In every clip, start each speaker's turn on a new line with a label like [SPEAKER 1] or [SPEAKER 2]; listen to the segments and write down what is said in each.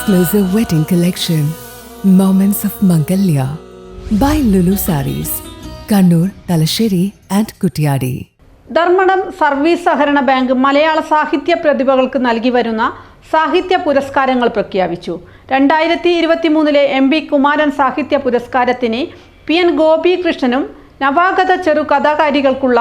[SPEAKER 1] exclusive wedding collection, Moments of Mangalya by Lulu Saris, Kannur, Talasheri, and Kuttiyadi
[SPEAKER 2] Dharmadam service സഹകരണ bank മലയാള സാഹിത്യ പ്രതിഭകൾക്ക് നൽകി വരുന്ന സാഹിത്യ പുരസ്കാരങ്ങൾ പ്രഖ്യാപിച്ചു. രണ്ടായിരത്തി ഇരുപത്തി മൂന്നിലെ എം ബി കുമാരൻ സാഹിത്യ പുരസ്കാരത്തിന് പി എൻ ഗോപികൃഷ്ണനും നവാഗത ചെറു കഥാകാരികൾക്കുള്ള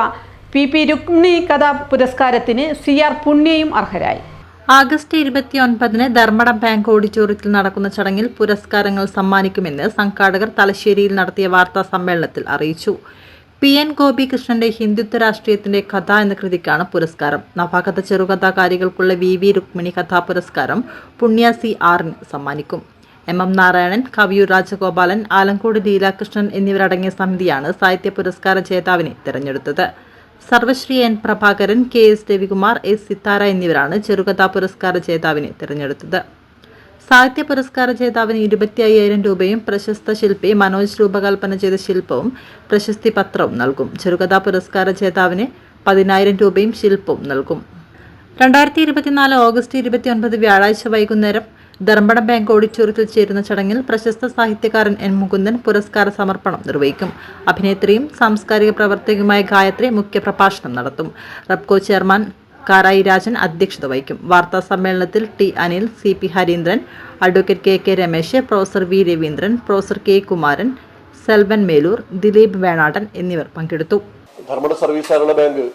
[SPEAKER 2] പി പി രുക്മിണി കഥാ പുരസ്കാരത്തിന് സി ആർ പുണ്യയും അർഹരായി.
[SPEAKER 3] ആഗസ്റ്റ് ഇരുപത്തിയൊൻപതിന് ധർമ്മടം ബാങ്ക് ഓഡിറ്റോറിയത്തിൽ നടക്കുന്ന ചടങ്ങിൽ പുരസ്കാരങ്ങൾ സമ്മാനിക്കുമെന്ന് സംഘാടകർ തലശ്ശേരിയിൽ നടത്തിയ വാർത്താ സമ്മേളനത്തിൽ അറിയിച്ചു. പി എൻ ഗോപികൃഷ്ണന്റെ ഹിന്ദുത്വ രാഷ്ട്രീയത്തിന്റെ കഥ എന്ന കൃതിക്കാണ് പുരസ്കാരം. നവാഗത ചെറുകഥാകാരികൾക്കുള്ള വി. വി. രുക്മിണി കഥാ പുരസ്കാരം പുണ്യ സി. ആറിന് സമ്മാനിക്കും. എം. എം. നാരായണൻ കവിയൂർ രാജഗോപാലൻ ആലങ്കോട് ലീലാകൃഷ്ണൻ എന്നിവരടങ്ങിയ സമിതിയാണ് സാഹിത്യ പുരസ്കാര ജേതാവിനെ തിരഞ്ഞെടുത്തത്. സർവശ്രീ N Prabhakaran K S Ravikumar S Sithara എന്നിവരാണ് ചെറുകഥാ പുരസ്കാര ജേതാവിനെ തിരഞ്ഞെടുത്തത്. സാഹിത്യ പുരസ്കാര ജേതാവിന് ഇരുപത്തി അയ്യായിരം രൂപയും പ്രശസ്ത ശില്പി മനോജ് രൂപകൽപ്പന ചെയ്ത ശില്പവും പ്രശസ്തി പത്രവും നൽകും. ചെറുകഥാ പുരസ്കാര ജേതാവിന് പതിനായിരം രൂപയും ശില്പവും നൽകും. രണ്ടായിരത്തി ഇരുപത്തിനാല് ഓഗസ്റ്റ് ഇരുപത്തിയൊൻപത് വ്യാഴാഴ്ച വൈകുന്നേരം ധർമ്മടം ബാങ്ക് ഓഡിറ്റോറിയത്തിൽ ചേരുന്ന ചടങ്ങിൽ പ്രശസ്ത സാഹിത്യകാരൻ എൻ മുകുന്ദൻ പുരസ്കാര സമർപ്പണം നിർവഹിക്കും. അഭിനേത്രിയും സാംസ്കാരിക പ്രവർത്തകയുമായ ഗായത്രി മുഖ്യപ്രഭാഷണം നടത്തും. റബ്കോ ചെയർമാൻ കാരായി രാജൻ അധ്യക്ഷത വഹിക്കും. വാർത്താ സമ്മേളനത്തിൽ T Anil C P Harindran advocate K K Ramesh professor V Raveendran professor K Kumaran Selvan Melur Dileep Venadan എന്നിവർ പങ്കെടുത്തു.
[SPEAKER 4] ധർമ്മട സർവീസ് ബാങ്ക്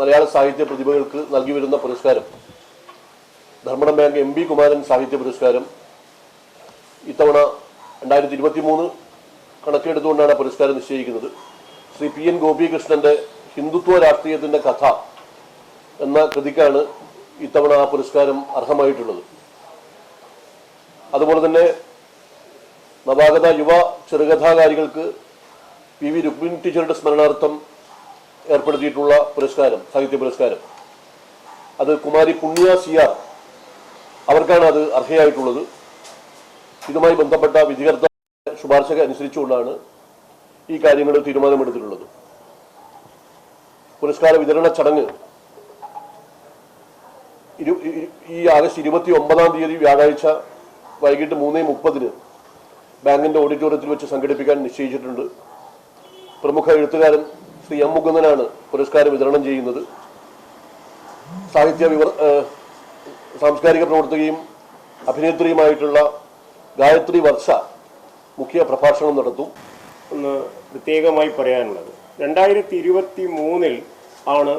[SPEAKER 4] മലയാള സാഹിത്യ പ്രതിഭകൾക്ക് നൽകി വരുന്ന പുരസ്കാരം Dharmadam bank M B Kumaran സാഹിത്യ പുരസ്കാരം. ഇത്തവണ രണ്ടായിരത്തി ഇരുപത്തി മൂന്ന് കണക്കെടുത്തുകൊണ്ടാണ് പുരസ്കാരം നിശ്ചയിക്കുന്നത്. ശ്രീ പി എൻ ഗോപികൃഷ്ണന്റെ ഹിന്ദുത്വ രാഷ്ട്രീയത്തിന്റെ കഥ എന്ന കൃതിക്കാണ് ഇത്തവണ ആ പുരസ്കാരം അർഹമായിട്ടുള്ളത്. അതുപോലെ തന്നെ നവാഗത യുവ ചെറുകഥാകാരികൾക്ക് പി വി രുക്മിൻ ടീച്ചറുടെ സ്മരണാർത്ഥം ഏർപ്പെടുത്തിയിട്ടുള്ള പുരസ്കാരം സാഹിത്യ പുരസ്കാരം. അത് കുമാരി പുണ്യ സിയാർ അവർക്കാണ് അത് അർഹയായിട്ടുള്ളത്. ഇതുമായി ബന്ധപ്പെട്ട വിധികർത്ത ശുപാർശ അനുസരിച്ചുകൊണ്ടാണ് ഈ കാര്യങ്ങൾ തീരുമാനമെടുത്തിട്ടുള്ളത്. പുരസ്കാര വിതരണ ചടങ്ങ് ഈ ആഗസ്റ്റ് ഇരുപത്തി ഒമ്പതാം തീയതി വ്യാഴാഴ്ച വൈകിട്ട് മൂന്ന് മുപ്പതിന് ബാങ്കിന്റെ ഓഡിറ്റോറിയത്തിൽ വെച്ച് സംഘടിപ്പിക്കാൻ നിശ്ചയിച്ചിട്ടുണ്ട്. പ്രമുഖ എഴുത്തുകാരൻ ശ്രീ എം മുകുന്ദനാണ് പുരസ്കാരം വിതരണം ചെയ്യുന്നത്. സാഹിത്യ വിവർ സാംസ്കാരിക പ്രവർത്തകയും അഭിനേത്രിയുമായിട്ടുള്ള ഗായത്രി വർഷ മുഖ്യ പ്രഭാഷണം നടത്തും.
[SPEAKER 5] ഒന്ന് പ്രത്യേകമായി പറയാനുള്ളത്. രണ്ടായിരത്തി ഇരുപത്തി മൂന്നിൽ ആണ്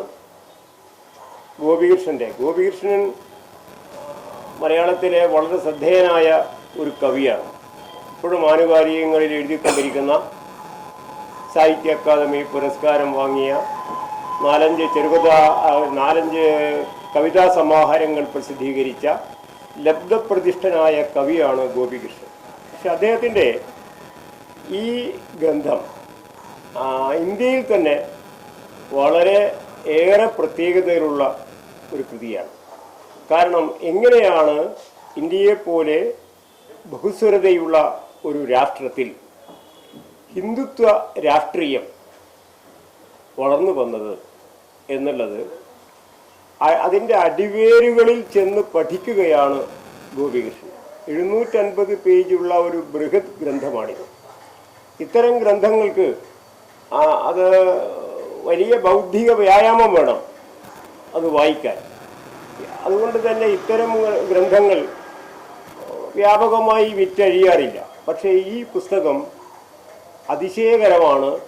[SPEAKER 5] ഗോപികൃഷ്ണന്റെ ഗോപികൃഷ്ണൻ മലയാളത്തിലെ വളരെ ശ്രദ്ധേയനായ ഒരു കവിയാണ്. ഇപ്പോഴും ആനുകാലികങ്ങളിൽ എഴുതിക്കൊണ്ടിരിക്കുന്ന സാഹിത്യ അക്കാദമി പുരസ്കാരം വാങ്ങിയ നാലഞ്ച് ചെറുകഥ നാലഞ്ച് കവിതാ സമാഹാരങ്ങൾ പ്രസിദ്ധീകരിച്ച ലബ്ധപ്രതിഷ്ഠനായ കവിയാണ് ഗോപികൃഷ്ണൻ. പക്ഷെ അദ്ദേഹത്തിന്റെ ഈ ഗ്രന്ഥം ഇന്ത്യയിൽ തന്നെ വളരെ ഏറെ പ്രത്യേകതയിലുള്ള ഒരു കൃതിയാണ്. കാരണം എങ്ങനെയാണ് ഇന്ത്യയെപ്പോലെ ബഹുസ്വരതയുള്ള ഒരു രാഷ്ട്രത്തിൽ ഹിന്ദുത്വ രാഷ്ട്രീയം വളർന്നു വന്നത്? എന്നുള്ളത് അതിന്റെ അടിവേരുകളിൽ ചെന്ന് പഠിക്കുകയാണ് ഗോപികൃഷ്ണൻ എഴുന്നൂറ്റൻപത് പേജുള്ള ഒരു ബൃഹത് ഗ്രന്ഥമാണിത്. ഇത്തരം ഗ്രന്ഥങ്ങൾക്ക് അത് വലിയ ബൗദ്ധിക വ്യായാമം വേണം അത് വായിക്കാൻ. അതുകൊണ്ട് തന്നെ ഇത്തരം ഗ്രന്ഥങ്ങൾ വ്യാപകമായി വിറ്റഴിയാറില്ല. പക്ഷേ ഈ പുസ്തകം അതിശയകരമാണ്.